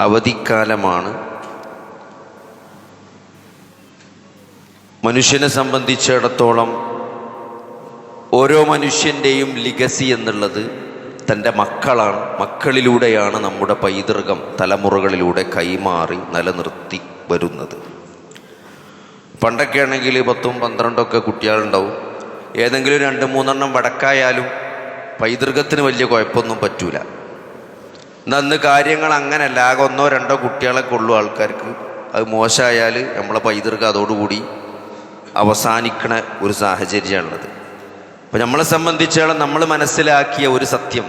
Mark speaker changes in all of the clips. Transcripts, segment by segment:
Speaker 1: അവധിക്കാലമാണ്. മനുഷ്യനെ സംബന്ധിച്ചിടത്തോളം ഓരോ മനുഷ്യന്റെയും ലിഗസി എന്നുള്ളത് തന്റെ മക്കളാണ്. മക്കളിലൂടെയാണ് നമ്മുടെ പൈതൃകം തലമുറകളിലൂടെ കൈമാറി നിലനിർത്തി വരുന്നത്. പണ്ടൊക്കെ ആണെങ്കിൽ പത്തും പന്ത്രണ്ടൊക്കെ കുട്ടികളുണ്ടാവും. ഏതെങ്കിലും രണ്ട് മൂന്നെണ്ണം വടക്കായാലും പൈതൃകത്തിന് വലിയ കുഴപ്പമൊന്നും പറ്റൂല. അന്ന് കാര്യങ്ങൾ അങ്ങനല്ല. ആകെ ഒന്നോ രണ്ടോ കുട്ടികളൊക്കെ ഉള്ളൂ ആൾക്കാർക്ക്. അത് മോശമായാൽ നമ്മളെ പൈതൃകം അതോടുകൂടി അവസാനിക്കണ ഒരു സാഹചര്യമാണുള്ളത്. അപ്പോൾ നമ്മളെ സംബന്ധിച്ചോളം നമ്മൾ മനസ്സിലാക്കിയ ഒരു സത്യം.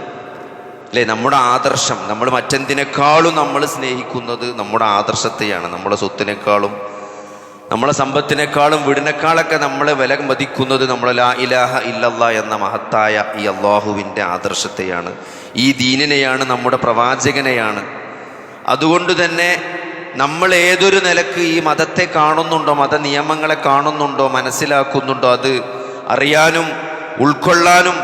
Speaker 1: അല്ലേ? നമ്മുടെ ആദർശം. നമ്മൾ മറ്റെന്തിനേക്കാളും നമ്മൾ സ്നേഹിക്കുന്നത് നമ്മുടെ ആദർശത്തെയാണ്. നമ്മുടെ സ്വത്തിനേക്കാളും നമ്മളെ സമ്പത്തിനേക്കാളും വീടിനേക്കാളൊക്കെ നമ്മളെ വില മതിക്കുന്നത് നമ്മൾ ലാ ഇലാഹ ഇല്ലല്ല എന്ന മഹത്തായ ഈ അള്ളാഹുവിന്റെ ആദർശത്തെയാണ്. ഈ ദീനിനെയാണ് നമ്മുടെ പ്രവാചകനെയാണ്. അതുകൊണ്ട് തന്നെ നമ്മൾ ഏതൊരു നിലയ്ക്ക് ഈ മതത്തെ കാണുന്നുണ്ടോ മത നിയമങ്ങളെ കാണുന്നുണ്ടോ മനസ്സിലാക്കുന്നുണ്ടോ അത് അറിയാനും ഉൾക്കൊള്ളാനും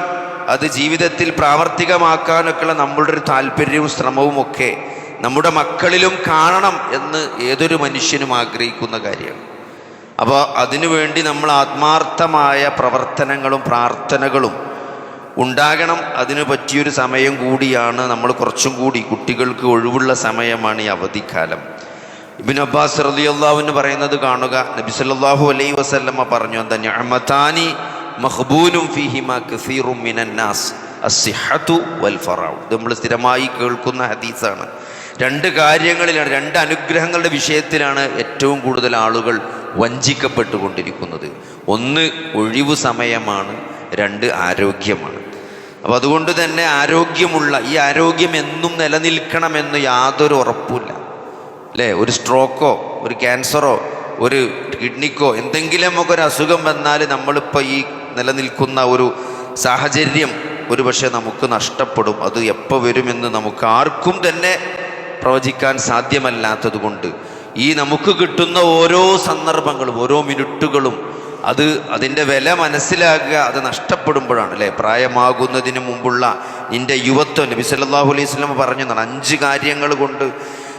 Speaker 1: അത് ജീവിതത്തിൽ പ്രാവർത്തികമാക്കാനൊക്കെയുള്ള നമ്മളുടെ ഒരു താല്പര്യവും ശ്രമവും ഒക്കെ നമ്മുടെ മക്കളിലും കാണണം എന്ന് ഏതൊരു മനുഷ്യനും ആഗ്രഹിക്കുന്ന കാര്യമാണ്. അപ്പോൾ അതിനുവേണ്ടി നമ്മൾ ആത്മാർത്ഥമായ പ്രവർത്തനങ്ങളും പ്രാർത്ഥനകളും ഉണ്ടാകണം. അതിനു പറ്റിയൊരു സമയം കൂടിയാണ് നമ്മൾ കുറച്ചും കൂടി കുട്ടികൾക്ക് ഒഴിവുള്ള സമയമാണ് ഈ അവധിക്കാലം. ഇബിൻ അബ്ബാസ് റലിയല്ലാവിന് പറയുന്നത് കാണുക. നബി സല്ലാഹു അലൈ വസല്ലമ പറഞ്ഞു എന്താ അസ്സിഹത്തു വൽ ഇത് നമ്മൾ സ്ഥിരമായി കേൾക്കുന്ന ഹദീസാണ്. രണ്ട് കാര്യങ്ങളിലാണ് രണ്ട് അനുഗ്രഹങ്ങളുടെ വിഷയത്തിലാണ് ഏറ്റവും കൂടുതൽ ആളുകൾ വഞ്ചിക്കപ്പെട്ടുകൊണ്ടിരിക്കുന്നത്. ഒന്ന് ഒഴിവു സമയമാണ് രണ്ട് ആരോഗ്യമാണ്. അപ്പം അതുകൊണ്ട് തന്നെ ആരോഗ്യമുള്ള ഈ ആരോഗ്യം എന്നും നിലനിൽക്കണമെന്ന് യാതൊരു ഉറപ്പുമില്ല. അല്ലേ? ഒരു സ്ട്രോക്കോ ഒരു ക്യാൻസറോ ഒരു കിഡ്നിക്കോ എന്തെങ്കിലുമൊക്കെ ഒരു അസുഖം വന്നാൽ നമ്മളിപ്പോൾ ഈ നിലനിൽക്കുന്ന ഒരു സാഹചര്യം ഒരു പക്ഷേ നമുക്ക് നഷ്ടപ്പെടും. അത് എപ്പോൾ വരുമെന്ന് നമുക്ക് ആർക്കും തന്നെ പ്രവചിക്കാൻ സാധ്യമല്ലാത്തത് കൊണ്ട് ഈ നമുക്ക് കിട്ടുന്ന ഓരോ സന്ദർഭങ്ങളും ഓരോ മിനിറ്റുകളും അത് അതിന്റെ വില മനസ്സിലാക്കുക അത് നഷ്ടപ്പെടുമ്പോഴാണ് അല്ലേ? പ്രായമാകുന്നതിന് മുമ്പുള്ള നിന്റെ യുവത്വം നബി സല്ലാഹു അലൈഹി വസല്ലം പറഞ്ഞു എന്നാണ്. അഞ്ച് കാര്യങ്ങൾ കൊണ്ട്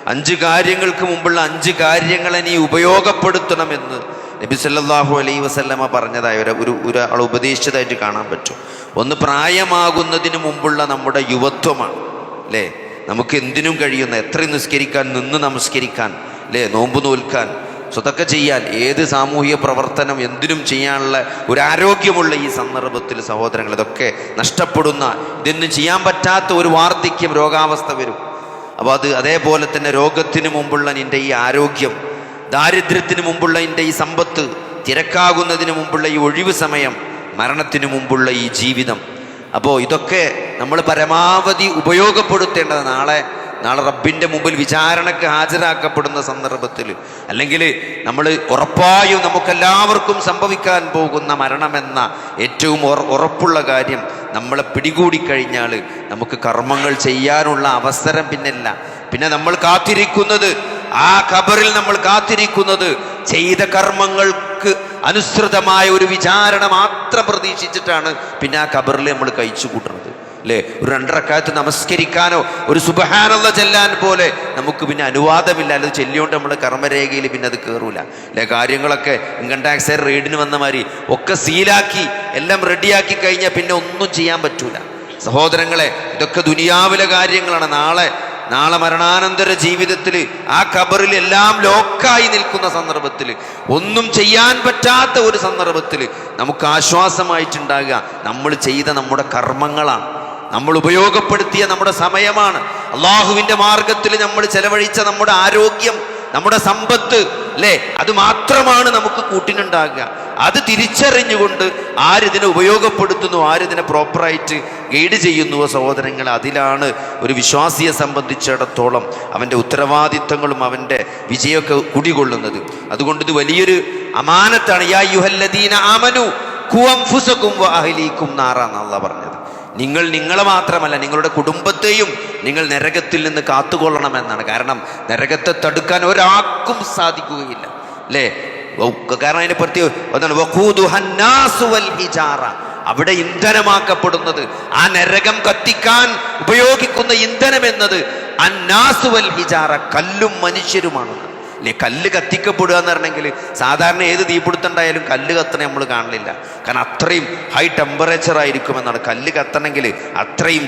Speaker 1: അഞ്ച് കാര്യങ്ങൾക്ക് മുമ്പുള്ള അഞ്ച് കാര്യങ്ങളെ നീ ഉപയോഗപ്പെടുത്തണമെന്ന് നബി സല്ലാഹു അലൈഹി വസല്ലമ പറഞ്ഞതായ ഒരു ഒരാൾ ഉപദേശിച്ചതായിട്ട് കാണാൻ പറ്റും. ഒന്ന് പ്രായമാകുന്നതിന് മുമ്പുള്ള നമ്മുടെ യുവത്വമാണ് അല്ലേ? നമുക്ക് എന്തിനും കഴിയുന്ന എത്ര നിസ്കരിക്കാൻ നിന്ന് നമസ്കരിക്കാൻ അല്ലേ? നോമ്പ് നോൽക്കാൻ. സ്വതൊക്കെ ചെയ്യാൻ. ഏത് സാമൂഹിക പ്രവർത്തനം എന്തിനും ചെയ്യാനുള്ള ഒരു ആരോഗ്യമുള്ള ഈ സന്ദർഭത്തിൽ സഹോദരങ്ങൾ ഇതൊക്കെ നഷ്ടപ്പെടുന്ന ഇതൊന്നും ചെയ്യാൻ പറ്റാത്ത ഒരു വാർദ്ധക്യം രോഗാവസ്ഥ വരും. അപ്പോൾ അത് അതേപോലെ തന്നെ രോഗത്തിന് മുമ്പുള്ള നിന്റെ ഈ ആരോഗ്യം ദാരിദ്ര്യത്തിന് മുമ്പുള്ള നിന്റെ ഈ സമ്പത്ത് തിരക്കാകുന്നതിന് മുമ്പുള്ള ഈ ഒഴിവ് സമയം മരണത്തിന് മുമ്പുള്ള ഈ ജീവിതം. അപ്പോൾ ഇതൊക്കെ നമ്മൾ പരമാവധി ഉപയോഗപ്പെടുത്തേണ്ടത് നാളെ നാളെ റബ്ബിന്റെ മുമ്പിൽ വിചാരണക്ക് ഹാജരാക്കപ്പെടുന്ന സന്ദർഭത്തിൽ അല്ലെങ്കിൽ നമ്മൾ ഉറപ്പായും നമുക്കെല്ലാവർക്കും സംഭവിക്കാൻ പോകുന്ന മരണമെന്ന ഏറ്റവും ഉറപ്പുള്ള കാര്യം നമ്മളെ പിടികൂടിക്കഴിഞ്ഞാൽ നമുക്ക് കർമ്മങ്ങൾ ചെയ്യാനുള്ള അവസരം പിന്നില്ല. പിന്നെ നമ്മൾ കാത്തിരിക്കുന്നത് ആ ഖബറിൽ നമ്മൾ കാത്തിരിക്കുന്നത് ചെയ്ത കർമ്മങ്ങൾക്ക് അനുസൃതമായ ഒരു വിചാരണ മാത്രം പ്രതീക്ഷിച്ചിട്ടാണ് പിന്നെ ആ ഖബറിൽ നമ്മൾ കഴിച്ചു കൂട്ടുന്നത്. അല്ലേ ഒരു രണ്ടരക്കാലത്ത് നമസ്കരിക്കാനോ ഒരു സുബഹാനുള്ള ചെല്ലാൻ പോലെ നമുക്ക് പിന്നെ അനുവാദമില്ല. അത് ചെല്ലിയോണ്ട് നമ്മൾ കർമ്മരേഖയിൽ പിന്നെ അത് കയറൂല അല്ലെ കാര്യങ്ങളൊക്കെ ഇൻകം ടാക്സ് റെയ്ഡിന് വന്ന മാതിരി ഒക്കെ സീലാക്കി എല്ലാം റെഡിയാക്കി കഴിഞ്ഞാൽ പിന്നെ ഒന്നും ചെയ്യാൻ പറ്റൂല. സഹോദരങ്ങളെ ഇതൊക്കെ ദുനിയാവിലെ കാര്യങ്ങളാണ്. നാളെ നാളെ മരണാനന്തര ജീവിതത്തിൽ ആ ഖബറിൽ എല്ലാം ലോക്കായി നിൽക്കുന്ന സന്ദർഭത്തിൽ ഒന്നും ചെയ്യാൻ പറ്റാത്ത ഒരു സന്ദർഭത്തിൽ നമുക്ക് ആശ്വാസമായിട്ടുണ്ടാകുക. നമ്മൾ ചെയ്ത നമ്മുടെ കർമ്മങ്ങളാണ്. നമ്മൾ ഉപയോഗപ്പെടുത്തിയ നമ്മുടെ സമയമാണ്. അള്ളാഹുവിന്റെ മാർഗത്തിൽ നമ്മൾ ചെലവഴിച്ച നമ്മുടെ ആരോഗ്യം നമ്മുടെ സമ്പത്ത് അല്ലേ? അത് മാത്രമാണ് നമുക്ക് കൂട്ടിനുണ്ടാകുക. അത് തിരിച്ചറിഞ്ഞുകൊണ്ട് ആരിതിനെ ഉപയോഗപ്പെടുത്തുന്നു ആരിതിനെ പ്രോപ്പറായിട്ട് ഗൈഡ് ചെയ്യുന്നുവോ സഹോദരങ്ങൾ. അതിലാണ് ഒരു വിശ്വാസിയെ സംബന്ധിച്ചിടത്തോളം അവന്റെ ഉത്തരവാദിത്തങ്ങളും അവന്റെ വിജയമൊക്കെ കുടികൊള്ളുന്നത്. അതുകൊണ്ട് ഇത് വലിയൊരു അമാനത്താണ്. യാ യുഹല്ലദീന ആമനു കുവംഫുസക്കും അഹലീക്കും നാറാന്നല്ല പറഞ്ഞത്. നിങ്ങൾ നിങ്ങളെ മാത്രമല്ല നിങ്ങളുടെ കുടുംബത്തെയും നിങ്ങൾ നരകത്തിൽ നിന്ന് കാത്തുകൊള്ളണമെന്നാണ്. കാരണം നരകത്തെ തടുക്കാൻ ഒരാൾക്കും സാധിക്കുകയില്ല. അല്ലേ? കാരണം അതിനെ പ്രത്യേക വൽ അവിടെ ഇന്ധനമാക്കപ്പെടുന്നത് ആ നരകം കത്തിക്കാൻ ഉപയോഗിക്കുന്ന ഇന്ധനം എന്നത് അന്നാസുവൽ ഹിജാറ കല്ലും മനുഷ്യരുമാണ് അല്ലേ കല്ല് കത്തിക്കപ്പെടുക എന്ന് പറഞ്ഞെങ്കിൽ സാധാരണ ഏത് തീപിടുത്തുണ്ടായാലും കല്ല് കത്തണ നമ്മൾ കാണലില്ല. കാരണം അത്രയും ഹൈ ടെമ്പറേച്ചർ ആയിരിക്കും എന്നാണ് കല്ല് കത്തണമെങ്കിൽ അത്രയും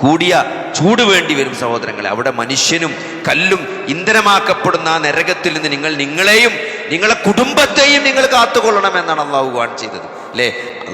Speaker 1: കൂടിയ ചൂട് വേണ്ടി വരും സഹോദരങ്ങളെ. അവിടെ മനുഷ്യനും കല്ലും ഇന്ധനമാക്കപ്പെടുന്ന ആ നരകത്തിൽ നിന്ന് നിങ്ങൾ നിങ്ങളെയും നിങ്ങളെ കുടുംബത്തെയും നിങ്ങൾ കാത്തുകൊള്ളണം എന്നാണ് അള്ളാഹു ചെയ്തത്. അല്ലേ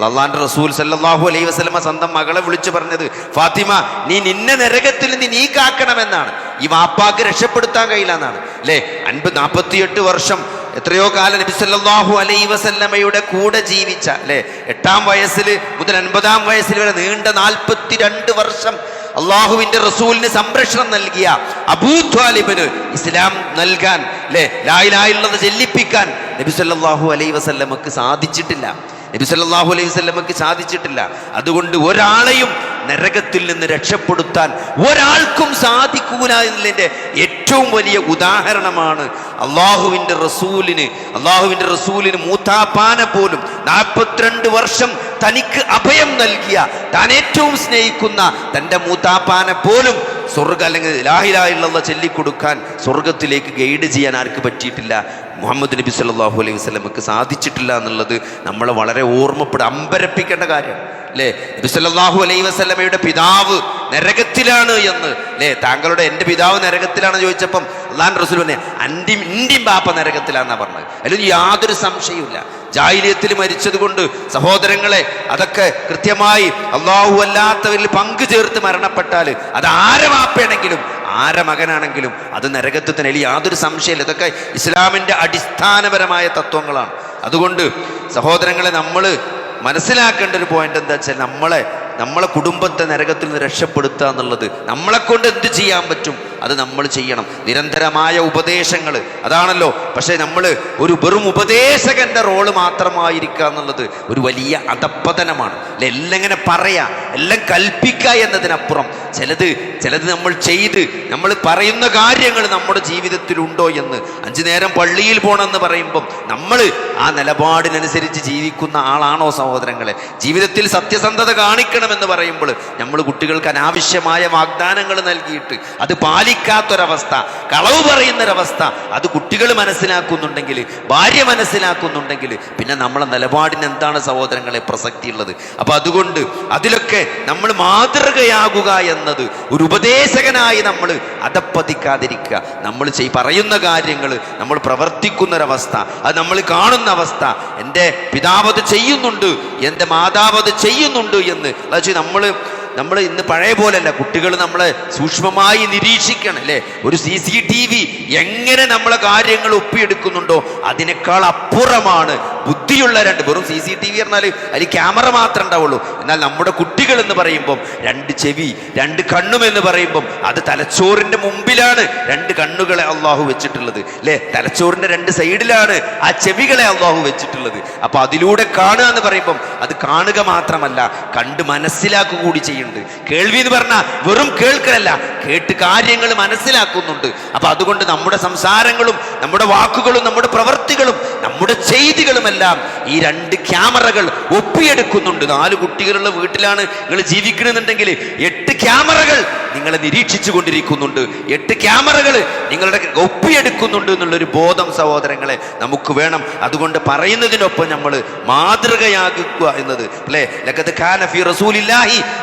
Speaker 1: അള്ളാന്റെ റസൂൽ സല്ലാഹു അലൈഹി വസല്ലമ സ്വന്തം മകളെ വിളിച്ചു പറഞ്ഞത് ഫാത്തിമ നീ നിന്നെ നരകത്തിൽ നിന്ന് നീ കാക്കണമെന്നാണ്. ഈ വാപ്പാക്ക് രക്ഷപ്പെടുത്താൻ കഴിയില്ല എന്നാണ്. അല്ലേ അൻപത് നാൽപ്പത്തിയെട്ട് വർഷം എത്രയോ കാലം നബി സല്ലാഹു അലൈ വസല്ലമയുടെ കൂടെ ജീവിച്ച അല്ലേ എട്ടാം വയസ്സിൽ മുതൽ അൻപതാം വയസ്സിൽ വരെ നീണ്ട നാൽപ്പത്തിരണ്ട് വർഷം അള്ളാഹുവിന്റെ റസൂലിന് സംരക്ഷണം നൽകിയ അബൂത്വാലിബിന് ഇസ്ലാം നൽകാൻ അല്ലേ ലായിലായുള്ളത് ചെല്ലിപ്പിക്കാൻ നബി സല്ലാഹു അലൈ വസല്ലമക്ക് സാധിച്ചിട്ടില്ല. നബി സല്ലല്ലാഹു അലൈഹി സ്വല്ലമക്ക് സാധിച്ചിട്ടില്ല. അതുകൊണ്ട് ഒരാളെയും നരകത്തിൽ നിന്ന് രക്ഷപ്പെടുത്താൻ ഒരാൾക്കും സാധിക്കൂല എന്നതിന്റെ ഏറ്റവും വലിയ ഉദാഹരണമാണ് അള്ളാഹുവിന്റെ റസൂലിന് അള്ളാഹുവിന്റെ റസൂലിന് മൂത്താപ്പാനെ പോലും നാൽപ്പത്തിരണ്ട് വർഷം തനിക്ക് അഭയം നൽകിയ താൻ ഏറ്റവും സ്നേഹിക്കുന്ന തന്റെ മൂത്താപ്പാനെ പോലും സ്വർഗ അല്ലെങ്കിൽ ലാഹിലായുള്ള ചൊല്ലിക്കൊടുക്കാൻ സ്വർഗത്തിലേക്ക് ഗൈഡ് ചെയ്യാൻ ആർക്ക് പറ്റിയിട്ടില്ല? മുഹമ്മദ് നബി സല്ലാഹു അലൈഹി വസല്ലമക്ക് സാധിച്ചിട്ടില്ല എന്നുള്ളത് നമ്മളെ വളരെ ഓർമ്മപ്പെടുക അമ്പരപ്പിക്കേണ്ട കാര്യമാണ് അല്ലേ? നബി അലൈ വസ്ലമയുടെ പിതാവ് നരകത്തിലാണ് എന്ന്. അല്ലേ? താങ്കളുടെ എന്റെ പിതാവ് നരകത്തിലാണ് ചോദിച്ചപ്പം അള്ളാൻ റസൂൽ പറഞ്ഞേ അന്റെയും ഇന്റെയും ബാപ്പ നരകത്തിലാണെന്നാണ് പറഞ്ഞത്. അതിൽ യാതൊരു സംശയവുമില്ല. ജാഹിലിയത്തിൽ മരിച്ചതുകൊണ്ട് സഹോദരങ്ങളെ അതൊക്കെ കൃത്യമായി അള്ളാഹു അല്ലാത്തവരിൽ പങ്കു ചേർത്ത് മരണപ്പെട്ടാൽ അത് ആരെ വാപ്പയാണെങ്കിലും ആരെ മകനാണെങ്കിലും അത് നരകത്തിൽ തന്നെ. അതിൽ യാതൊരു സംശയമില്ല ഇതൊക്കെ ഇസ്ലാമിന്റെ അടിസ്ഥാനപരമായ തത്വങ്ങളാണ്. അതുകൊണ്ട് സഹോദരങ്ങളെ നമ്മൾ മനസ്സിലാക്കേണ്ട ഒരു പോയിന്റ് എന്താ വെച്ചാൽ നമ്മളെ നമ്മളെ കുടുംബത്തെ നരകത്തിൽ നിന്ന് രക്ഷപ്പെടുത്തുക എന്നുള്ളത് നമ്മളെ കൊണ്ട് എന്ത് ചെയ്യാൻ പറ്റും? അത് നമ്മൾ ചെയ്യണം. നിരന്തരമായ ഉപദേശങ്ങൾ. അതാണല്ലോ. പക്ഷേ നമ്മൾ ഒരു വെറും ഉപദേശകന്റെ റോൾ മാത്രമായിരിക്കുക എന്നുള്ളത് ഒരു വലിയ അധപ്പതനമാണ്. എല്ലാം ഇങ്ങനെ പറയാ എല്ലാം കൽപ്പിക്കുക എന്നതിനപ്പുറം. ചിലത് ചിലത് നമ്മൾ ചെയ്ത് നമ്മൾ പറയുന്ന കാര്യങ്ങൾ നമ്മുടെ ജീവിതത്തിലുണ്ടോ എന്ന്. അഞ്ചു നേരം പള്ളിയിൽ പോകണമെന്ന് പറയുമ്പം നമ്മൾ ആ നിലപാടിനനുസരിച്ച് ജീവിക്കുന്ന ആളാണോ സഹോദരങ്ങളെ? ജീവിതത്തിൽ സത്യസന്ധത കാണിക്കണമെന്ന് പറയുമ്പോൾ നമ്മൾ കുട്ടികൾക്ക് അനാവശ്യമായ വാഗ്ദാനങ്ങൾ നൽകിയിട്ട് അത് പാലിക്കാത്തൊരവസ്ഥ കളവ് പറയുന്നൊരവസ്ഥ അത് കുട്ടികൾ മനസ്സിലാക്കുന്നുണ്ടെങ്കിൽ ഭാര്യ മനസ്സിലാക്കുന്നുണ്ടെങ്കിൽ പിന്നെ നമ്മളെ നിലപാടിന് എന്താണ് സഹോദരങ്ങളെ പ്രസക്തിയുള്ളത്? അപ്പം അതുകൊണ്ട് അതിലൊക്കെ നമ്മൾ മാതൃകയാകുക എന്നത് ഒരു ഉപദേശകനായി നമ്മൾ അതപ്പതിക്കാതിരിക്കുക നമ്മൾ ചെയ് പറയുന്ന കാര്യങ്ങൾ നമ്മൾ പ്രവർത്തിക്കുന്നൊരവസ്ഥ അത് നമ്മൾ കാണുന്ന അവസ്ഥ എന്റെ പിതാവ് അത് ചെയ്യുന്നുണ്ട് എന്റെ മാതാവ് അത് ചെയ്യുന്നുണ്ട് എന്ന് അതായത് നമ്മൾ നമ്മൾ ഇന്ന് പഴയ പോലല്ല കുട്ടികൾ നമ്മളെ സൂക്ഷ്മമായി നിരീക്ഷിക്കണം അല്ലേ? ഒരു സി സി ടി വി എങ്ങനെ നമ്മളെ കാര്യങ്ങൾ ഒപ്പിയെടുക്കുന്നുണ്ടോ അതിനേക്കാൾ അപ്പുറമാണ് ബുദ്ധിയുള്ള രണ്ട്. വെറും സി സി ടി വി പറഞ്ഞാൽ അതിൽ ക്യാമറ മാത്രമേ ഉണ്ടാവുള്ളൂ. എന്നാൽ നമ്മുടെ കുട്ടികൾ എന്ന് പറയുമ്പം രണ്ട് ചെവി രണ്ട് കണ്ണും എന്ന് പറയുമ്പം അത് തലച്ചോറിന്റെ മുമ്പിലാണ് രണ്ട് കണ്ണുകളെ അള്ളാഹു വെച്ചിട്ടുള്ളത്. അല്ലേ തലച്ചോറിന്റെ രണ്ട് സൈഡിലാണ് ആ ചെവികളെ അള്ളാഹു വെച്ചിട്ടുള്ളത്. അപ്പൊ അതിലൂടെ കാണുക എന്ന് പറയുമ്പം അത് കാണുക മാത്രമല്ല കണ്ട് മനസ്സിലാക്കുക കൂടി ചെയ്യുന്നുണ്ട്. കേൾവി എന്ന് പറഞ്ഞാൽ വെറും കേൾക്കലല്ല കേട്ട് കാര്യങ്ങൾ മനസ്സിലാക്കുന്നുണ്ട്. അപ്പൊ അതുകൊണ്ട് നമ്മുടെ സംസാരങ്ങളും നമ്മുടെ വാക്കുകളും നമ്മുടെ പ്രവൃത്തികളും നമ്മുടെ ചെയ്തികളുമെല്ലാം ഈ രണ്ട് ക്യാമറകൾ ഒപ്പിയെടുക്കുന്നുണ്ട്. നാല് കുട്ടികളുള്ള വീട്ടിലാണ് നിങ്ങൾ ജീവിക്കണമെന്നുണ്ടെങ്കിൽ എട്ട് ക്യാമറകൾ നിങ്ങളെ നിരീക്ഷിച്ചു കൊണ്ടിരിക്കുന്നുണ്ട്. എട്ട് ക്യാമറകൾ നിങ്ങളുടെ ഒപ്പിയെടുക്കുന്നുണ്ട് എന്നുള്ളൊരു ബോധം സഹോദരങ്ങളെ നമുക്ക് വേണം. അതുകൊണ്ട് പറയുന്നതിനൊപ്പം നമ്മൾ മാതൃകയാകുക എന്നത്. അല്ലേ?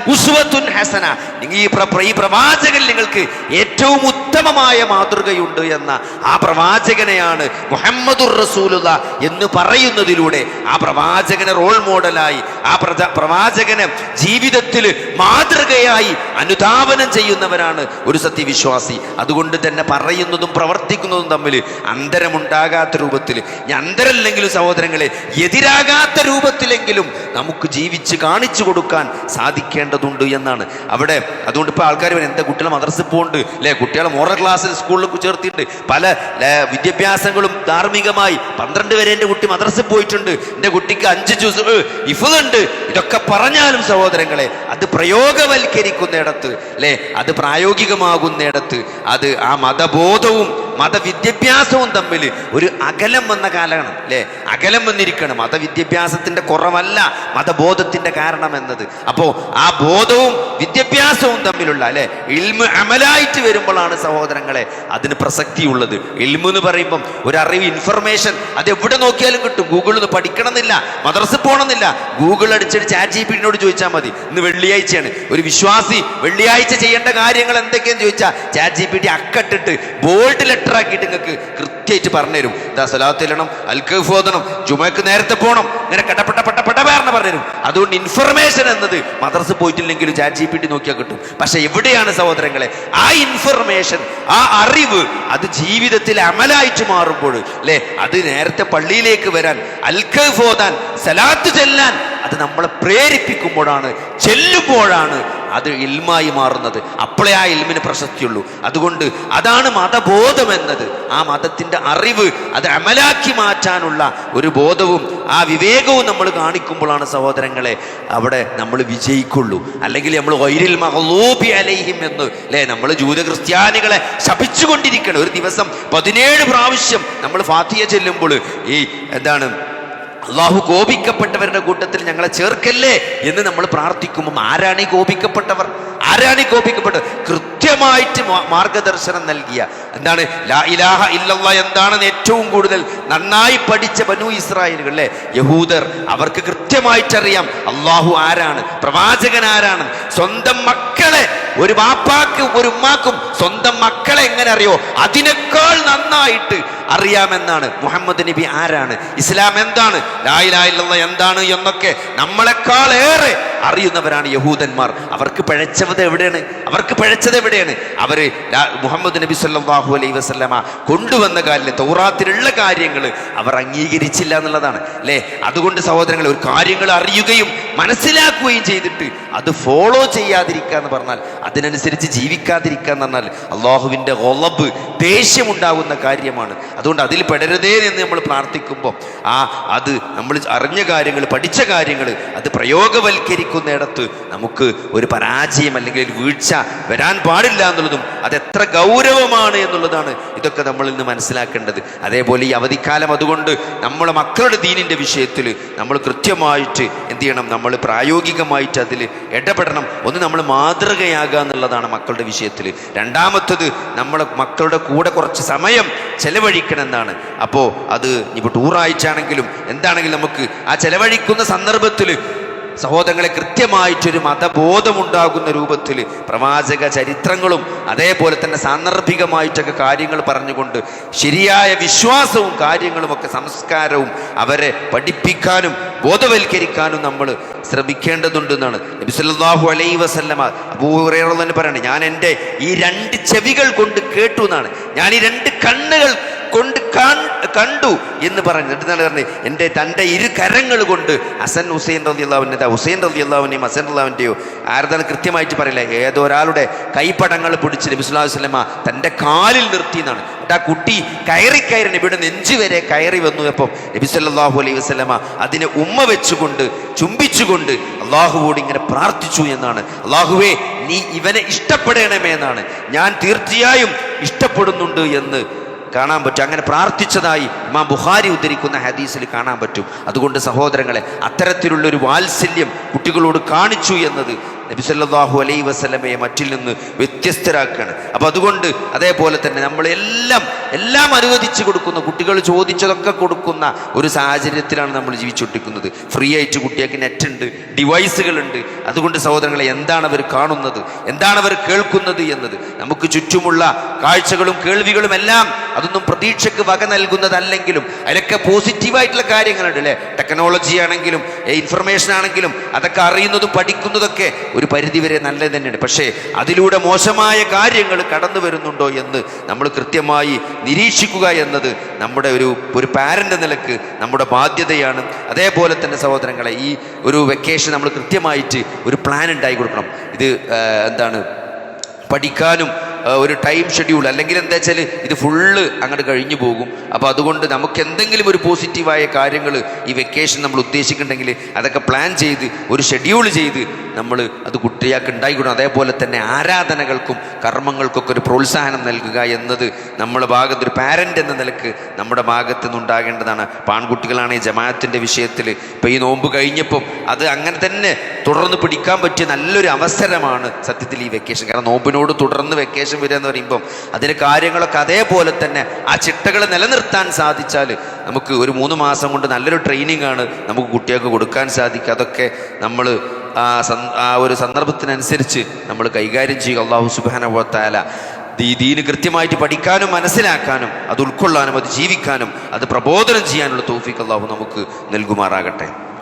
Speaker 1: ഉസ്വത്തുൻ ഹസന. നിങ്ങൾ ഈ പ്രവാചകൻ നിങ്ങൾക്ക് ഏറ്റവും ഉത്തമമായ മാതൃകയുണ്ട് എന്ന ആ പ്രവാചകനെയാണ് മുഹമ്മദുർ റസൂലുള്ള എന്ന് പറയുന്നതിലൂടെ ആ പ്രവാചകനെ റോൾ മോഡലായി ആ പ്രവാചകനെ ജീവിതത്തിൽ മാതൃകയായി അനുധാവനം ചെയ്യുന്നവരാണ് ഒരു സത്യവിശ്വാസി. അതുകൊണ്ട് തന്നെ പറയുന്നതും പ്രവർത്തിക്കുന്നതും തമ്മിൽ അന്തരമുണ്ടാകാത്ത രൂപത്തിൽ ഞാൻ അന്തരല്ലെങ്കിലും സഹോദരങ്ങളെ എതിരാകാത്ത രൂപത്തിലെങ്കിലും നമുക്ക് ജീവിച്ച് കാണിച്ചു കൊടുക്കാൻ സാധിക്കേണ്ടതുണ്ട് എന്നാണ്. അവിടെ അതുകൊണ്ട് ഇപ്പോൾ ആൾക്കാർ എന്താ കുട്ടികളെ മദർസിൽ പോകുന്നുണ്ട് അല്ലെ? കുട്ടികളെ മോറൽ ക്ലാസ്സിൽ സ്കൂളിൽ ചേർത്തിയിട്ട് പല വിദ്യാഭ്യാസങ്ങളും ധാർമ്മികമായി. പന്ത്രണ്ട് വരെ എന്റെ കുട്ടി മദർസിൽ പോയിട്ടുണ്ട്. എന്റെ കുട്ടിക്ക് അഞ്ച് ജ്യൂസ് ഇഫുണ്ട് ഇതൊക്കെ പറഞ്ഞാലും സഹോദരങ്ങളെ അത് പ്രയോഗവൽക്കരിക്കുന്നിടത്ത് അല്ലെ? അത് പ്രായോഗികമാകുന്നിടത്ത് അത് ആ മതബോധവും മതവിദ്യാഭ്യാസവും തമ്മിൽ ഒരു അകലം വന്ന കാലമാണ് അല്ലേ? അകലം വന്നിരിക്കണം. മതവിദ്യാഭ്യാസത്തിന്റെ കുറവല്ല മതബോധത്തിന്റെ കാരണം എന്നത്. അപ്പോൾ ആ ബോധവും വിദ്യാഭ്യാസവും തമ്മിലുള്ള അല്ലെ? ഇൽമ് അമലായിട്ട് വരുമ്പോഴാണ് സഹോദരങ്ങളെ അതിന് പ്രസക്തിയുള്ളത്. ഇൽമു എന്ന് പറയുമ്പം ഒരു അറിവ് ഇൻഫർമേഷൻ അത് എവിടെ നോക്കിയാലും കിട്ടും. ഗൂഗിളിൽ നിന്ന് പഠിക്കണമെന്നില്ല മദ്രസ പോകണമെന്നില്ല ഗൂഗിൾ അടിച്ചിട്ട് ചാറ്റ് ജി പിന്നോട് ചോദിച്ചാൽ മതി. ഇന്ന് വെള്ളിയാഴ്ചയാണ്. ഒരു വിശ്വാസി വെള്ളിയാഴ്ച ചെയ്യേണ്ട കാര്യങ്ങൾ എന്തൊക്കെയെന്ന് ചോദിച്ചാൽ ചാറ്റ് ജി പി ടി അക്കട്ടിട്ട് ബോൾഡ് ലെറ്റർ ആക്കിയിട്ട് നിങ്ങൾക്ക് കൃത്യമായിട്ട് പറഞ്ഞുതരും. ഇതാ സലാത്തിലണം അൽക്കഫ് ഓതണം നേരത്തെ പോകണം ഇങ്ങനെ കട്ടപ്പെട്ട പട്ടപ്പെട്ട പെട്ട പേർന്ന് പറഞ്ഞുതരും. അതുകൊണ്ട് ഇൻഫർമേഷൻ എന്നത് മദ്രസ് പോയിട്ടില്ലെങ്കിൽ ചാറ്റ് ജി പി ടി നോക്കിയാൽ കിട്ടും. പക്ഷെ എവിടെയാണ് സഹോദരങ്ങളെ? ആ ഇൻഫർമേഷൻ ആ അറിവ് അത് ജീവിതത്തിൽ അമലായിട്ട് മാറുമ്പോൾ അല്ലെ? അത് നേരത്തെ പള്ളിയിലേക്ക് വരാൻ അൽക്കഫ് ഓതാൻ സലാത്ത് ചെല്ലാൻ അത് നമ്മളെ പ്രേരിപ്പിക്കുമ്പോഴാണ് ചെല്ലുമ്പോഴാണ് അത് ഇൽമായി മാറുന്നത്. അപ്പോഴേ ആ ഇൽമിന് പ്രശസ്തിയുള്ളൂ. അതുകൊണ്ട് അതാണ് മതബോധം എന്നത്. ആ മതത്തിന്റെ അറിവ് അത് അമലാക്കി മാറ്റാനുള്ള ഒരു ബോധവും ആ വിവേകവും നമ്മൾ കാണിക്കുമ്പോഴാണ് സഹോദരങ്ങളെ അവിടെ നമ്മൾ വിജയിക്കുള്ളൂ. അല്ലെങ്കിൽ നമ്മൾ വൈരിൽ മഹലൂബി അലൈഹിം എന്ന് അല്ലേ? നമ്മൾ ജൂത ക്രിസ്ത്യാനികളെ ശപിച്ചുകൊണ്ടിരിക്കണം. ഒരു ദിവസം പതിനേഴ് പ്രാവശ്യം നമ്മൾ ഫാത്തിയ ചെല്ലുമ്പോൾ ഈ എന്താണ് അള്ളാഹു കോപിക്കപ്പെട്ടവരുടെ കൂട്ടത്തിൽ ഞങ്ങളെ ചേർക്കല്ലേ എന്ന് നമ്മൾ പ്രാർത്ഥിക്കുമ്പോൾ ആരാണ് ഈ കോപിക്കപ്പെട്ടവർ? ആരാണ് ഈ കോപിക്കപ്പെട്ടവർ? കൃത്യമായിട്ട് മാർഗദർശനം നൽകിയ എന്താണ്? ലാ ഇലാഹ ഇല്ലല്ല എന്താണെന്ന് ഏറ്റവും കൂടുതൽ നന്നായി പഠിച്ച ബനു ഇസ്രായേലുകൾ അല്ലേ യഹൂദർ അവർക്ക് കൃത്യമായിട്ടറിയാം അള്ളാഹു ആരാണ് പ്രവാചകൻ ആരാണ്. സ്വന്തം മക്കളെ ഒരു ബാപ്പാക്കും ഒരു ഉമ്മാക്കും സ്വന്തം മക്കളെ എങ്ങനെ അറിയോ? അതിനേക്കാൾ നന്നായിട്ട് അറിയാമെന്നാണ്. മുഹമ്മദ് നബി ആരാണ്? ഇസ്ലാം എന്താണ്? ലായിലായില്ല എന്താണ് എന്നൊക്കെ നമ്മളെക്കാൾ ഏറെ അറിയുന്നവരാണ് യഹൂദന്മാർ. അവർക്ക് പിഴച്ചത് എവിടെയാണ്? അവർക്ക് പിഴച്ചത് എവിടെയാണ്? അവർ മുഹമ്മദ് നബി സല്ലാഹു അലൈഹി വസ്ലമ കൊണ്ടുവന്ന കാലിലെ തൗറാത്തിലുള്ള കാര്യങ്ങൾ അവർ അംഗീകരിച്ചില്ല എന്നുള്ളതാണ്. അല്ലേ? അതുകൊണ്ട് സഹോദരങ്ങൾ ഒരു കാര്യങ്ങൾ അറിയുകയും മനസ്സിലാക്കുകയും ചെയ്തിട്ട് അത് ഫോളോ ചെയ്യാതിരിക്കുക എന്ന് പറഞ്ഞാൽ അതിനനുസരിച്ച് ജീവിക്കാതിരിക്കുക എന്ന് പറഞ്ഞാൽ അള്ളാഹുവിന്റെ ഒളബ് ദേഷ്യമുണ്ടാകുന്ന കാര്യമാണ്. അതുകൊണ്ട് അതിൽ പെടരുതേ എന്ന് നമ്മൾ പ്രാർത്ഥിക്കുമ്പോൾ ആ അത് നമ്മൾ അറിഞ്ഞ കാര്യങ്ങൾ പഠിച്ച കാര്യങ്ങൾ അത് പ്രയോഗവൽക്കരിക്കുന്നിടത്ത് നമുക്ക് ഒരു പരാജയം അല്ലെങ്കിൽ ഒരു വീഴ്ച വരാൻ പാടില്ല എന്നുള്ളതും അത് എത്ര ഗൗരവമാണ് എന്നുള്ളതാണ് ഇതൊക്കെ നമ്മൾ ഇന്ന് മനസ്സിലാക്കേണ്ടത്. അതേപോലെ ഈ അവധിക്കാലം അതുകൊണ്ട് നമ്മളെ മക്കളുടെ ദീനിന്റെ വിഷയത്തിൽ നമ്മൾ കൃത്യമായിട്ട് എന്ത് ചെയ്യണം? നമ്മൾ പ്രായോഗികമായിട്ട് അതിൽ ഇടപെടണം. ഒന്ന് നമ്മൾ മാതൃകയാകുക എന്നുള്ളതാണ് മക്കളുടെ വിഷയത്തിൽ. രണ്ടാമത്തത് നമ്മളെ മക്കളുടെ കൂടെ കുറച്ച് സമയം ചെലവഴിക്കണമെന്നാണ്. അപ്പോൾ അത് ഇപ്പോൾ ടൂറായിട്ടാണെങ്കിലും എന്താണെങ്കിലും നമുക്ക് ആ ചെലവഴിക്കുന്ന സന്ദർഭത്തിൽ സഹോദരങ്ങളെ കൃത്യമായിട്ടൊരു മതബോധമുണ്ടാകുന്ന രൂപത്തിൽ പ്രവാചക ചരിത്രങ്ങളും അതേപോലെ തന്നെ സാന്ദർഭികമായിട്ടൊക്കെ കാര്യങ്ങൾ പറഞ്ഞുകൊണ്ട് ശരിയായ വിശ്വാസവും കാര്യങ്ങളുമൊക്കെ സംസ്കാരവും അവരെ പഠിപ്പിക്കാനും ബോധവൽക്കരിക്കാനും നമ്മൾ ശ്രമിക്കേണ്ടതുണ്ടെന്നാണ്. നബിസല്ലാഹു അലൈ വസല്ലമ തന്നെ പറയണേ ഞാൻ എന്റെ ഈ രണ്ട് ചെവികൾ കൊണ്ട് കേട്ടു എന്നാണ്. ഞാൻ ഈ രണ്ട് കണ്ണുകൾ കൊണ്ട് കണ്ടു എന്ന് പറഞ്ഞു. എന്നിട്ട് പറഞ്ഞു എന്റെ തന്റെ ഇരു കരങ്ങൾ കൊണ്ട് ഹസൻ ഹുസൈൻ റതി അള്ളാവിന്റെ ഹുസൈൻ റതി അള്ളാവിന്റെയും ഹസൻ അള്ളാവിന്റെയോ ആരതാണ് കൃത്യമായിട്ട് പറയില്ല ഏതൊരാളുടെ കൈപ്പടങ്ങൾ പിടിച്ച് നബി സ്വല്ലല്ലാഹു അലൈഹി വസല്ലമ തന്റെ കാലിൽ നിർത്തി എന്നാണ്. എന്നിട്ട് ആ കുട്ടി കയറി കയറി നബിയുടെ നെഞ്ച് വരെ കയറി വന്നു. അപ്പം നബി സല്ലല്ലാഹു അലൈഹി വസല്ലമ അതിനെ ഉമ്മ വെച്ചുകൊണ്ട് ചുംബിച്ചുകൊണ്ട് അള്ളാഹുവോട് ഇങ്ങനെ പ്രാർത്ഥിച്ചു എന്നാണ്. അള്ളാഹുവേ നീ ഇവനെ ഇഷ്ടപ്പെടണമേ എന്നാണ്. ഞാൻ തീർച്ചയായും ഇഷ്ടപ്പെടുന്നുണ്ട് എന്ന് കാണാൻ പറ്റും. അങ്ങനെ പ്രാർത്ഥിച്ചതായി ഇമാം ബുഹാരി ഉദ്ധരിക്കുന്ന ഹദീസിൽ കാണാൻ പറ്റും. അതുകൊണ്ട് സഹോദരങ്ങളെ അത്തരത്തിലുള്ളൊരു വാത്സല്യം കുട്ടികളോട് കാണിച്ചു എന്നത് നബി സല്ലല്ലാഹു അലൈ വസല്ലമയെ മറ്റിൽ നിന്ന് വ്യത്യസ്തരാക്കുകയാണ്. അപ്പോൾ അതുകൊണ്ട് അതേപോലെ തന്നെ നമ്മളെല്ലാം എല്ലാം അനുവദിച്ചു കൊടുക്കുന്ന കുട്ടികൾ ചോദിച്ചതൊക്കെ കൊടുക്കുന്ന ഒരു സാഹചര്യത്തിലാണ് നമ്മൾ ജീവിച്ചുകൊണ്ടിരിക്കുന്നത്. ഫ്രീ ആയിട്ട് കുട്ടികൾക്ക് നെറ്റ് ഉണ്ട് ഡിവൈസുകളുണ്ട് അതുകൊണ്ട് സഹോദരങ്ങളെ എന്താണ് അവർ കാണുന്നത്? എന്താണ് അവർ കേൾക്കുന്നത് എന്നത്? നമുക്ക് ചുറ്റുമുള്ള കാഴ്ചകളും കേൾവികളും എല്ലാം അതൊന്നും പ്രതീക്ഷയ്ക്ക് വക നൽകുന്നതല്ലെങ്കിലും അതിലൊക്കെ പോസിറ്റീവായിട്ടുള്ള കാര്യങ്ങളുണ്ട് അല്ലേ? ടെക്നോളജി ആണെങ്കിലും ഇൻഫർമേഷൻ ആണെങ്കിലും അതൊക്കെ അറിയുന്നതും പഠിക്കുന്നതൊക്കെ ഒരു പരിധിവരെ നല്ലത് തന്നെയാണ്. പക്ഷേ അതിലൂടെ മോശമായ കാര്യങ്ങൾ കടന്നു വരുന്നുണ്ടോ എന്ന് നമ്മൾ കൃത്യമായി നിരീക്ഷിക്കുക എന്നത് നമ്മുടെ ഒരു ഒരു പാരന്റ് നിലയ്ക്ക് നമ്മുടെ ബാധ്യതയാണ്. അതേപോലെ തന്നെ സഹോദരങ്ങളെ ഈ ഒരു വെക്കേഷൻ നമ്മൾ കൃത്യമായിട്ട് ഒരു പ്ലാൻ ഉണ്ടായി കൊടുക്കണം. ഇത് എന്താണ്? പഠിക്കാനും ഒരു ടൈം ഷെഡ്യൂൾ അല്ലെങ്കിൽ എന്താ വെച്ചാൽ ഇത് ഫുള്ള് അങ്ങോട്ട് കഴിഞ്ഞു പോകും. അപ്പോൾ അതുകൊണ്ട് നമുക്ക് എന്തെങ്കിലും ഒരു പോസിറ്റീവായ കാര്യങ്ങൾ ഈ വെക്കേഷൻ നമ്മൾ ഉദ്ദേശിക്കുന്നുണ്ടെങ്കിൽ അതൊക്കെ പ്ലാൻ ചെയ്ത് ഒരു ഷെഡ്യൂൾ ചെയ്ത് നമ്മൾ അത് കുട്ടിയാൾക്ക് ഉണ്ടായിക്കൊടുക്കും അതേപോലെ തന്നെ ആരാധനകൾക്കും കർമ്മങ്ങൾക്കൊക്കെ ഒരു പ്രോത്സാഹനം നൽകുക എന്നത് നമ്മുടെ ഭാഗത്ത് ഒരു പാരന്റ് എന്ന നിലയ്ക്ക് നമ്മുടെ ഭാഗത്ത് നിന്നുണ്ടാകേണ്ടതാണ് ഈ ജമാഅത്തിന്റെ വിഷയത്തിൽ ഇപ്പോൾ ഈ നോമ്പ് കഴിഞ്ഞപ്പം അത് അങ്ങനെ തന്നെ തുടർന്ന് പിടിക്കാൻ പറ്റിയ നല്ലൊരു അവസരമാണ് സത്യത്തിൽ ഈ വെക്കേഷൻ കാരണം നോമ്പിനോട് തുടർന്ന് വെക്കേഷൻ വരിക എന്ന് പറയുമ്പം അതിന്റെ കാര്യങ്ങളൊക്കെ അതേപോലെ തന്നെ ആ ചിട്ടകൾ നിലനിർത്താൻ സാധിച്ചാൽ നമുക്ക് ഒരു മൂന്ന് മാസം കൊണ്ട് നല്ലൊരു ട്രെയിനിങ് ആണ് നമുക്ക് കുട്ടികൾക്ക് കൊടുക്കാൻ സാധിക്കുക. അതൊക്കെ നമ്മൾ ആ ഒരു സന്ദർഭത്തിനനുസരിച്ച് നമ്മൾ കൈകാര്യം ചെയ്യുക. അള്ളാഹു സുബാന വത്താല ഈ ദീന് കൃത്യമായിട്ട് പഠിക്കാനും മനസ്സിലാക്കാനും അത് ഉൾക്കൊള്ളാനും അത് ജീവിക്കാനും അത് പ്രബോധനം ചെയ്യാനുള്ള തോഫിക്ക് അള്ളാഹു നമുക്ക് നൽകുമാറാകട്ടെ.